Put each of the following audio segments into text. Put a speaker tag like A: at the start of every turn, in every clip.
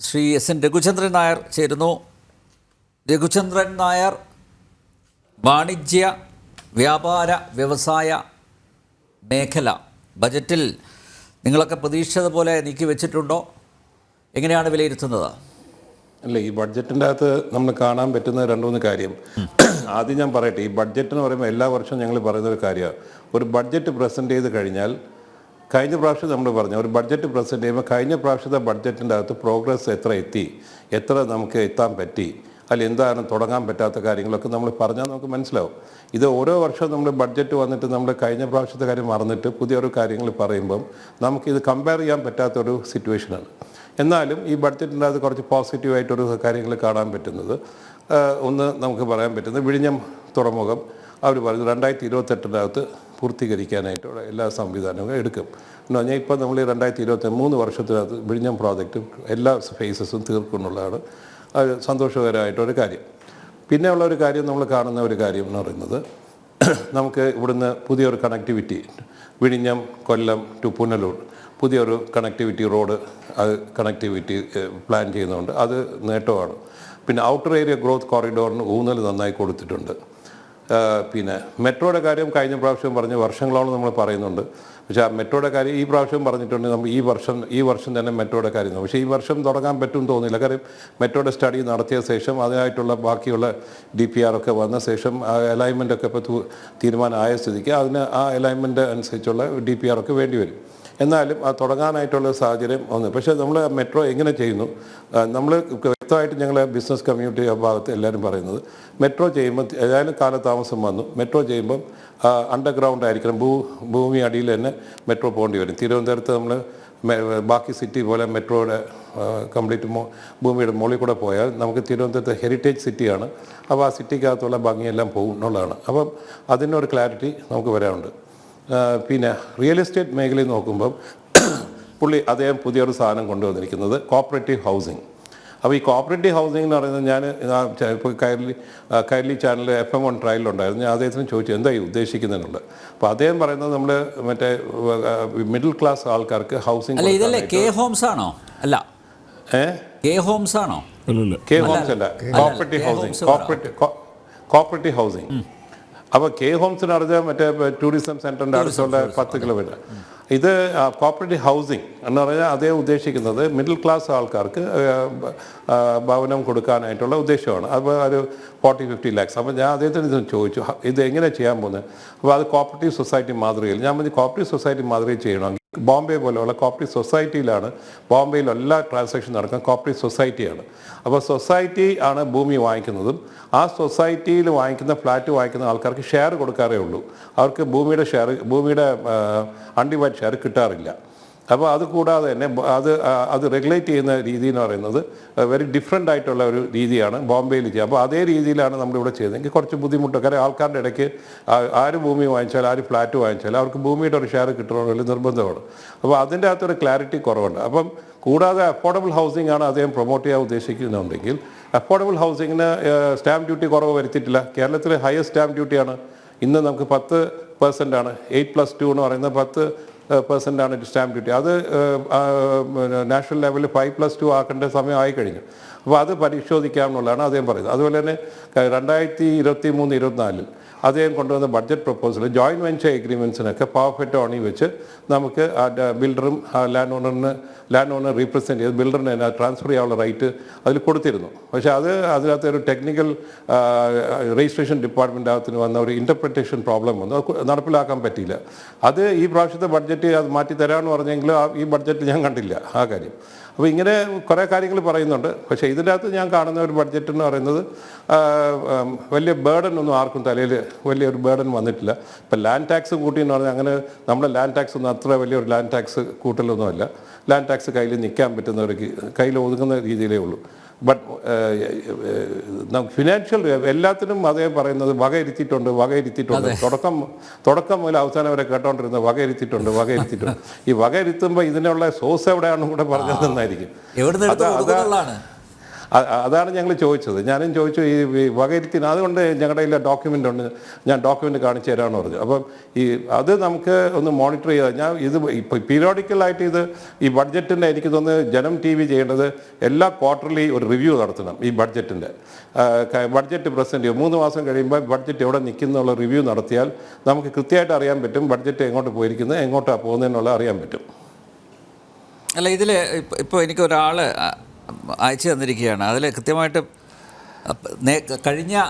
A: Shri S N Raghuchandran Nair ചേരുന്നു. രഘുചന്ദ്രൻ നായർ വാണിജ്യ വ്യാപാര വ്യവസായ മേഖല ബജറ്റിൽ നിങ്ങളൊക്കെ പ്രതീക്ഷിച്ചത് പോലെ നീക്കി വെച്ചിട്ടുണ്ടോ? എങ്ങനെയാണ് വിലയിരുത്തുന്നത്?
B: അല്ല ഈ ബഡ്ജറ്റിന്റെ അകത്ത് നമ്മൾ കാണാൻ പറ്റുന്ന രണ്ട് മൂന്ന് കാര്യം. ആദ്യം ഞാൻ പറയട്ടെ ഈ ബഡ്ജറ്റ് എന്ന് പറയുമ്പോൾ എല്ലാ വർഷവും ഞങ്ങൾ പറയുന്ന ഒരു കാര്യമാണ്. ഒരു ബഡ്ജറ്റ് പ്രസന്റ് ചെയ്ത് കഴിഞ്ഞാൽ കഴിഞ്ഞ പ്രാവശ്യം നമ്മൾ പറഞ്ഞു ഒരു ബഡ്ജറ്റ് പ്രസന്റ് ചെയ്യുമ്പോൾ കഴിഞ്ഞ പ്രാവശ്യത്തെ ബഡ്ജറ്റിന്റെ അകത്ത് പ്രോഗ്രസ് എത്ര എത്തി? എത്ര നമുക്ക് എത്താൻ പറ്റി? അതിൽ എന്താണ് തുടങ്ങാൻ പറ്റാത്ത കാര്യങ്ങളൊക്കെ നമ്മൾ പറഞ്ഞാൽ നമുക്ക് മനസ്സിലാവും. ഇത് ഓരോ വർഷവും നമ്മൾ ബഡ്ജറ്റ് വന്നിട്ട് നമ്മൾ കഴിഞ്ഞ പ്രാവശ്യത്തെ കാര്യം മറന്നിട്ട് പുതിയൊരു കാര്യങ്ങൾ പറയുമ്പം നമുക്കിത് കമ്പയർ ചെയ്യാൻ പറ്റാത്തൊരു സിറ്റുവേഷനാണ് എന്നാലും ഈ ബഡ്ജറ്റിന്റെ അത് കുറച്ച് പോസിറ്റീവായിട്ടൊരു കാര്യങ്ങൾ കാണാൻ പറ്റുന്നത്. ഒന്ന് നമുക്ക് പറയാൻ പറ്റുന്നത് വിഴിഞ്ഞം തുറമുഖം. അവർ പറഞ്ഞു രണ്ടായിരത്തി ഇരുപത്തെട്ടിനകത്ത് പൂർത്തീകരിക്കാനായിട്ടുള്ള എല്ലാ സംവിധാനവും എടുക്കും. എന്ന് പറഞ്ഞാൽ ഇപ്പോൾ നമ്മൾ ഈ രണ്ടായിരത്തി ഇരുപത്തി മൂന്ന് വർഷത്തിനകത്ത് വിഴിഞ്ഞം പ്രോജക്റ്റ് എല്ലാ ഫേസസും തീർക്കുന്നുള്ളതാണ്. അത് സന്തോഷകരമായിട്ടൊരു കാര്യം. പിന്നെ ഉള്ള ഒരു കാര്യം നമ്മൾ കാണുന്ന ഒരു കാര്യം എന്ന് പറയുന്നത് നമുക്ക് ഇവിടുന്ന് പുതിയൊരു കണക്ടിവിറ്റി വിഴിഞ്ഞം കൊല്ലം ടു പുനലൂർ പുതിയൊരു കണക്ടിവിറ്റി റോഡ് അത് കണക്ടിവിറ്റി പ്ലാൻ ചെയ്യുന്നുണ്ട്. അത് നേട്ടമാണ്. പിന്നെ ഔട്ടർ ഏരിയ ഗ്രോത്ത് കോറിഡോറിന് ഊന്നൽ നന്നായി കൊടുത്തിട്ടുണ്ട്. പിന്നെ മെട്രോയുടെ കാര്യം കഴിഞ്ഞ പ്രാവശ്യം പറഞ്ഞ് വർഷങ്ങളോളം നമ്മൾ പറയുന്നുണ്ട്. പക്ഷേ ആ മെട്രോയുടെ കാര്യം ഈ പ്രാവശ്യം പറഞ്ഞിട്ടുണ്ട് നമ്മൾ ഈ വർഷം ഈ വർഷം തന്നെ മെട്രോയുടെ കാര്യം പക്ഷേ ഈ വർഷം തുടങ്ങാൻ പറ്റും തോന്നില്ല. കാര്യം മെട്രോയുടെ സ്റ്റഡി നടത്തിയ ശേഷം അതിനായിട്ടുള്ള ബാക്കിയുള്ള ഡി പി ആർ ഒക്കെ വന്ന ശേഷം അലൈൻമെന്റ് ഒക്കെ ഇപ്പോൾ തീരുമാനമായ സ്ഥിതിക്ക് അതിന് ആ അലൈൻമെന്റ് അനുസരിച്ചുള്ള ഡി പി ആർ ഒക്കെ വേണ്ടി വരും. എന്നാലും ആ തുടങ്ങാനായിട്ടുള്ള സാഹചര്യം ഒന്ന് പക്ഷേ നമ്മൾ മെട്രോ എങ്ങനെ ചെയ്യുന്നു? നമ്മൾ വ്യക്തമായിട്ട് ഞങ്ങൾ ബിസിനസ് കമ്മ്യൂണിറ്റി ഭാഗത്ത് എല്ലാവരും പറയുന്നത് മെട്രോ ചെയ്യുമ്പോൾ ഏതായാലും കാലതാമസം വന്നു. മെട്രോ ചെയ്യുമ്പം അണ്ടർഗ്രൗണ്ട് ആയിരിക്കണം. ഭൂ ഭൂമി അടിയിൽ തന്നെ മെട്രോ പോകേണ്ടി വരും. തിരുവനന്തപുരത്ത് നമ്മൾ ബാക്കി സിറ്റി പോലെ മെട്രോയുടെ കംപ്ലീറ്റ് ഭൂമിയുടെ മുകളിൽ കൂടെ പോയാൽ നമുക്ക് തിരുവനന്തപുരത്ത് ഹെറിറ്റേജ് സിറ്റിയാണ് അപ്പോൾ ആ സിറ്റിക്കകത്തുള്ള ഭംഗിയെല്ലാം പോകും എന്നുള്ളതാണ്. അപ്പം അതിനൊരു ക്ലാരിറ്റി നമുക്ക് വരാറുണ്ട് ആ, പിന്നെ റിയൽ എസ്റ്റേറ്റ് മേഖലയിൽ നോക്കുമ്പം പുള്ളി അദ്ദേഹം പുതിയൊരു സാധനം കൊണ്ടുവന്നിരിക്കുന്നത് കോപ്പറേറ്റീവ് ഹൗസിംഗ് അപ്പോൾ ഈ കോപ്പറേറ്റീവ് ഹൗസിംഗ് എന്ന് പറയുന്നത് ഞാൻ ഇപ്പോൾ Kairali Kairali channel F M one ട്രയലിലുണ്ടായിരുന്നു ഞാൻ അദ്ദേഹത്തിന് ചോദിച്ചു എന്താ ഈ ഉദ്ദേശിക്കുന്നതിനുള്ളത് അപ്പോൾ അദ്ദേഹം പറയുന്നത് നമ്മൾ മറ്റേ മിഡിൽ ക്ലാസ് ആൾക്കാർക്ക് ഹൗസിംഗ്
A: അല്ല ഇതല്ലേ കെ ഹോംസ് ആണോ? അല്ല.
B: ഏ?
A: കെ ഹോംസ് ആണോ?
B: കെ ഹോംസ് അല്ല. Cooperative housing
A: homes
B: cooperative cooperative housing അപ്പോൾ കെ ഹോംസിന് അറിഞ്ഞാൽ മറ്റേ ടൂറിസം സെന്ററിന്റെ അടുത്തുള്ള പത്ത് കിലോമീറ്റർ. ഇത് കോപ്പറേറ്റീവ് ഹൗസിംഗ് എന്ന് പറഞ്ഞാൽ അതേ ഉദ്ദേശിക്കുന്നത് മിഡിൽ ക്ലാസ് ആൾക്കാർക്ക് ഭവനം കൊടുക്കാനായിട്ടുള്ള ഉദ്ദേശമാണ്. അപ്പോൾ ഒരു ഫോർട്ടി ഫിഫ്റ്റി ലാക്സ് അപ്പോൾ ഞാൻ അദ്ദേഹത്തിന് ചോദിച്ചു ഇത് എങ്ങനെ ചെയ്യാൻ പോകുന്നത്? അപ്പോൾ അത് കോപ്പറേറ്റീവ് സൊസൈറ്റി മാതൃകയിൽ. ഞാൻ പറഞ്ഞു കോപ്പറേറ്റീവ് സൊസൈറ്റി മാതൃകയിൽ ചെയ്യണമെങ്കിൽ ബോംബെ പോലെയുള്ള കോപ്പറേറ്റ് സൊസൈറ്റിയിലാണ് ബോംബെയിൽ എല്ലാ ട്രാൻസാക്ഷൻ നടക്കുന്നത് കോപ്പറേറ്റ് സൊസൈറ്റിയാണ്. അപ്പോൾ സൊസൈറ്റി ആണ് ഭൂമി വാങ്ങിക്കുന്നതും ആ സൊസൈറ്റിയിൽ വാങ്ങിക്കുന്ന ഫ്ലാറ്റ് വാങ്ങിക്കുന്ന ആൾക്കാർക്ക് ഷെയർ കൊടുക്കാറേ ഉള്ളൂ. അവർക്ക് ഭൂമിയുടെ ഷെയർ ഭൂമിയുടെ അൺഡിവൈഡ് ഷെയർ കിട്ടാറില്ല. അപ്പോൾ അത് കൂടാതെ തന്നെ അത് അത് റെഗുലേറ്റ് ചെയ്യുന്ന രീതി എന്ന് പറയുന്നത് വെരി ഡിഫറെന്റ് ആയിട്ടുള്ള ഒരു രീതിയാണ് ബോംബെയിൽ ചെയ്യുക. അപ്പോൾ അതേ രീതിയിലാണ് നമ്മളിവിടെ ചെയ്തതെങ്കിൽ എനിക്ക് കുറച്ച് ബുദ്ധിമുട്ട് കാര്യം ആൾക്കാരുടെ ഇടയ്ക്ക് ആര് ഭൂമി വാങ്ങിച്ചാൽ ആര് ഫ്ലാറ്റ് വാങ്ങിച്ചാൽ അവർക്ക് ഭൂമിയുടെ ഒരു ഷെയർ കിട്ടണമെങ്കിൽ നിർബന്ധമാണ്. അപ്പോൾ അതിന്റെ അകത്തൊരു ക്ലാരിറ്റി കുറവുണ്ട്. അപ്പം കൂടാതെ അഫോർഡബിൾ ഹൗസിംഗ് ആണ് അദ്ദേഹം പ്രൊമോട്ട് ചെയ്യാൻ ഉദ്ദേശിക്കുന്നുണ്ടെങ്കിൽ അഫോർഡബിൾ ഹൗസിങ്ങിന് സ്റ്റാമ്പ് ഡ്യൂട്ടി കുറവ് വരുത്തിയിട്ടില്ല. കേരളത്തിലെ ഹയസ്റ്റ് സ്റ്റാമ്പ് ഡ്യൂട്ടിയാണ് ഇന്ന് നമുക്ക് പത്ത് പെർസെന്റ് ആണ്. എയ്റ്റ് പ്ലസ് ടു എന്ന് പറയുന്നത് പത്ത് പെർസെന്റ് ആണ് സ്റ്റാമ്പ് ഡ്യൂട്ടി അത് നാഷണൽ ലെവലിൽ ഫൈവ് പ്ലസ് ടു ആക്കേണ്ട സമയമായി കഴിഞ്ഞു അപ്പോൾ അത് പരിശോധിക്കാം എന്നുള്ളതാണ് അദ്ദേഹം പറയുന്നത്. അതുപോലെ തന്നെ രണ്ടായിരത്തി ഇരുപത്തി മൂന്ന് ഇരുപത്തിനാലിൽ അദ്ദേഹം കൊണ്ടുവന്ന ബഡ്ജറ്റ് പ്രപ്പോസൽ ജോയിന്റ് വെഞ്ചർ എഗ്രിമെന്റ്സിനൊക്കെ പാവഫെറ്റ് ഓണി വെച്ച് നമുക്ക് ആ ബിൽഡറും ലാൻഡ് ഓണറിന് ലാൻഡ് ഓണർ റീപ്രസെന്റ് ചെയ്ത് ബിൽഡറിന് ട്രാൻസ്ഫർ ചെയ്യാനുള്ള റൈറ്റ് അതിൽ കൊടുത്തിരുന്നു. പക്ഷേ അത് അതിനകത്ത് ഒരു ടെക്നിക്കൽ രജിസ്ട്രേഷൻ ഡിപ്പാർട്ട്മെന്റ് അകത്തിന് വന്ന ഒരു ഇന്റർപ്രിറ്റേഷൻ പ്രോബ്ലം വന്നു. അത് നടപ്പിലാക്കാൻ പറ്റിയില്ല. അത് ഈ പ്രാവശ്യത്തെ ബഡ്ജറ്റ് അത് മാറ്റി തരാമെന്ന് പറഞ്ഞെങ്കിലും ആ ഈ ബഡ്ജറ്റ് ഞാൻ കണ്ടില്ല ആ കാര്യം. അപ്പോൾ ഇങ്ങനെ കുറേ കാര്യങ്ങൾ പറയുന്നുണ്ട്. പക്ഷേ ഇതിന്റെ അകത്ത് ഞാൻ കാണുന്ന ഒരു ബഡ്ജറ്റ് എന്ന് പറയുന്നത് വലിയ ബേർഡൻ ഒന്നും ആർക്കും തലയിൽ വലിയൊരു ബേർഡൻ വന്നിട്ടില്ല. ഇപ്പം ലാൻഡ് ടാക്സ് കൂട്ടി എന്ന് പറഞ്ഞാൽ അങ്ങനെ നമ്മുടെ ലാൻഡ് ടാക്സ് ഒന്നും അത്ര വലിയൊരു ലാൻഡ് ടാക്സ് കൂട്ടലൊന്നുമല്ല. ലാൻഡ് ടാക്സ് കയ്യിൽ നിൽക്കാൻ പറ്റുന്നവർക്ക് കയ്യിൽ ഒതുങ്ങുന്ന രീതിയിലേ ഉള്ളൂ. ബട്ട് ഫിനാൻഷ്യൽ എല്ലാത്തിനും അതേ പറയുന്നത് വകയിരുത്തിയിട്ടുണ്ട് വകയിരുത്തിയിട്ടുണ്ട്. തുടക്കം തുടക്കം മുതൽ അവസാനം വരെ കേട്ടോണ്ടിരുന്നത് വകയിരുത്തിയിട്ടുണ്ട് വകയിരുത്തിയിട്ടുണ്ട്. ഈ വകയിരുത്തുമ്പോൾ ഇതിനുള്ള സോഴ്സ് എവിടെയാണെന്നും കൂടെ പറഞ്ഞത് നന്നായിരിക്കും.
A: എവിടുന്ന് എടുത്ത്
B: അത് അതാണ് ഞങ്ങൾ ചോദിച്ചത്. ഞാനും ചോദിച്ചു ഈ വകയിരുത്തിന് അതുകൊണ്ട് ഞങ്ങളുടെ കയ്യിൽ ഡോക്യുമെന്റ് ഉണ്ട്. ഞാൻ ഡോക്യുമെന്റ് കാണിച്ചു തരാമെന്ന് പറഞ്ഞു. അപ്പം ഈ അത് നമുക്ക് ഒന്ന് മോണിറ്റർ ചെയ്താൽ ഞാൻ ഇത് ഇപ്പോൾ പീരിയോഡിക്കലായിട്ട് ഇത് ഈ ബഡ്ജറ്റിന്റെ എനിക്ക് തോന്നുന്നത് ജനം ടി വി ചെയ്യേണ്ടത് എല്ലാ ക്വാർട്ടർലി ഒരു റിവ്യൂ നടത്തണം ഈ ബഡ്ജറ്റിന്റെ ബഡ്ജറ്റ് പ്രസന്റ് ചെയ്യും. മൂന്ന് മാസം കഴിയുമ്പോൾ ബഡ്ജറ്റ് എവിടെ നിൽക്കുന്നുള്ള റിവ്യൂ നടത്തിയാൽ നമുക്ക് കൃത്യമായിട്ട് അറിയാൻ പറ്റും ബഡ്ജറ്റ് എങ്ങോട്ട് പോയിരിക്കുന്നത് എങ്ങോട്ടാണ് പോകുന്നതെന്നുള്ള അറിയാൻ പറ്റും.
A: അല്ല ഇതിൽ ഇപ്പോൾ എനിക്ക് ഒരാൾ അയച്ചു തന്നിരിക്കുകയാണ്. അതിൽ കൃത്യമായിട്ട് കഴിഞ്ഞ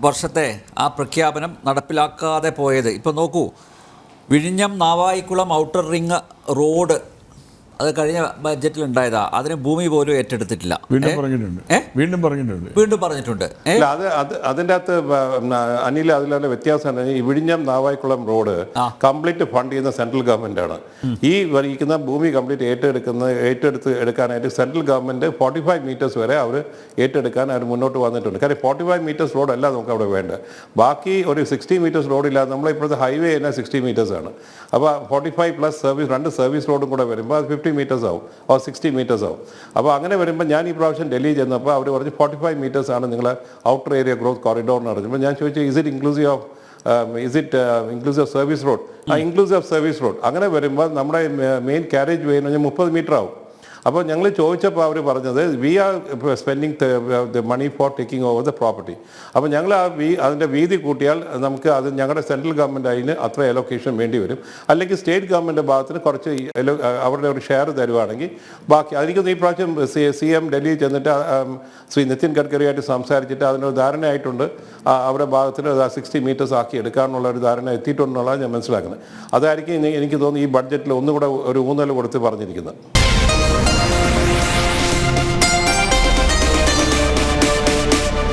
A: വർഷത്തെ ആ പ്രഖ്യാപനം നടപ്പിലാക്കാതെ പോയത്. ഇപ്പോൾ നോക്കൂ വിഴിഞ്ഞം നാവായിക്കുളം ഔട്ടർ റിങ് റോഡ് അത് കഴിഞ്ഞ ബഡ്ജറ്റിൽ ഉണ്ടായതാ. അതിന് ഭൂമി പോലും ഏറ്റെടുത്തിട്ടില്ല.
C: വീണ്ടും പറഞ്ഞിട്ടുണ്ട്. വീണ്ടും പറഞ്ഞിട്ടുണ്ട്.
A: വീണ്ടും പറഞ്ഞിട്ടുണ്ട്?
B: അത് അത് അതിന്റെ അകത്ത് അനിൽ അതിലെ വ്യത്യാസം എന്താ? ഈ വിഴിഞ്ഞം നാവായിക്കുളം റോഡ് കംപ്ലീറ്റ് ഫണ്ട് ചെയ്യുന്ന സെൻട്രൽ ഗവൺമെന്റ് ആണ്. ഈ വരിക്കുന്ന ഭൂമി കംപ്ലീറ്റ് ഏറ്റെടുക്കുന്ന ഏറ്റെടുത്ത് എടുക്കാനായിട്ട് central government forty five meters വരെ അവർ ഏറ്റെടുക്കാൻ അവർ മുന്നോട്ട് വന്നിട്ടുണ്ട്. കാര്യം ഫോർട്ടി ഫൈവ് മീറ്റേഴ്സ് റോഡ് അല്ല നമുക്ക് അവിടെ വേണ്ടത്. ബാക്കി ഒരു സിക്സ്റ്റി മീറ്റേഴ്സ് റോഡില്ലാതെ ഇല്ലാതെ ഇപ്പോഴത്തെ ഹൈവേ തന്നെ സിക്സ്റ്റി മീറ്റേഴ്സ് ആണ്. അപ്പോൾ ഫോർട്ടി ഫൈവ് പ്ലസ് സർവീസ് രണ്ട് സർവീസ് റോഡും കൂടെ വരുമ്പോൾ അത് ഫിഫ്റ്റി മീറ്റേഴ്സ് ആവും ഓ സിക്സ്റ്റി മീറ്റേഴ്സ് ആവും. അപ്പോൾ അങ്ങനെ വരുമ്പോൾ ഞാൻ ഈ പ്രാവശ്യം ഡൽഹി ചെന്നപ്പോൾ അവർ പറഞ്ഞ് ഫോർട്ടി ഫൈവ് മീറ്റേഴ്സ് ആണ് നിങ്ങൾ ഔട്ടർ ഏരിയ ഗ്രോത്ത് കോറിഡോർ എന്ന് പറഞ്ഞപ്പോൾ ഞാൻ ചോദിച്ചു is it inclusive of is it inclusive service road ആ ഇൻക്ലൂസീവ് സർവീസ് റോഡ് അങ്ങനെ വരുമ്പോൾ നമ്മുടെ മെയിൻ കാരേജ് വേ എന്ന് പറഞ്ഞാൽ മുപ്പത് മീറ്റർ ആവും. അപ്പോൾ ഞങ്ങൾ ചോദിച്ചപ്പോൾ അവർ പറഞ്ഞത് we are spending money for taking over the property അപ്പോൾ ഞങ്ങൾ ആ വീ അതിന്റെ വീതി കൂട്ടിയാൽ നമുക്ക് അത് ഞങ്ങളുടെ സെൻട്രൽ ഗവൺമെന്റ് അതിന് അത്ര എലൊക്കേഷൻ വേണ്ടി വരും. അല്ലെങ്കിൽ സ്റ്റേറ്റ് ഗവൺമെന്റ് ഭാഗത്തിന് കുറച്ച് അവരുടെ ഒരു ഷെയർ തരുവാണെങ്കിൽ ബാക്കി അതെനിക്കൊന്ന് ഈ പ്രാവശ്യം സി സി എം ഡൽഹിയിൽ ചെന്നിട്ട് ശ്രീ നിതിൻ ഗഡ്കരിയായിട്ട് സംസാരിച്ചിട്ട് അതിനൊരു ധാരണയായിട്ടുണ്ട്. അവരുടെ ഭാഗത്തിന് സിക്സ്റ്റി മീറ്റേഴ്സ് ആക്കി എടുക്കാനുള്ള ഒരു ധാരണ എത്തിയിട്ടുണ്ടെന്നുള്ളതാണ് ഞാൻ മനസ്സിലാക്കുന്നത്. അതായിരിക്കും എനിക്ക് തോന്നുന്നു ഈ ബഡ്ജറ്റിൽ ഒന്നുകൂടെ ഒരു ഊന്നൽ കൊടുത്ത് പറഞ്ഞിരിക്കുന്നത്.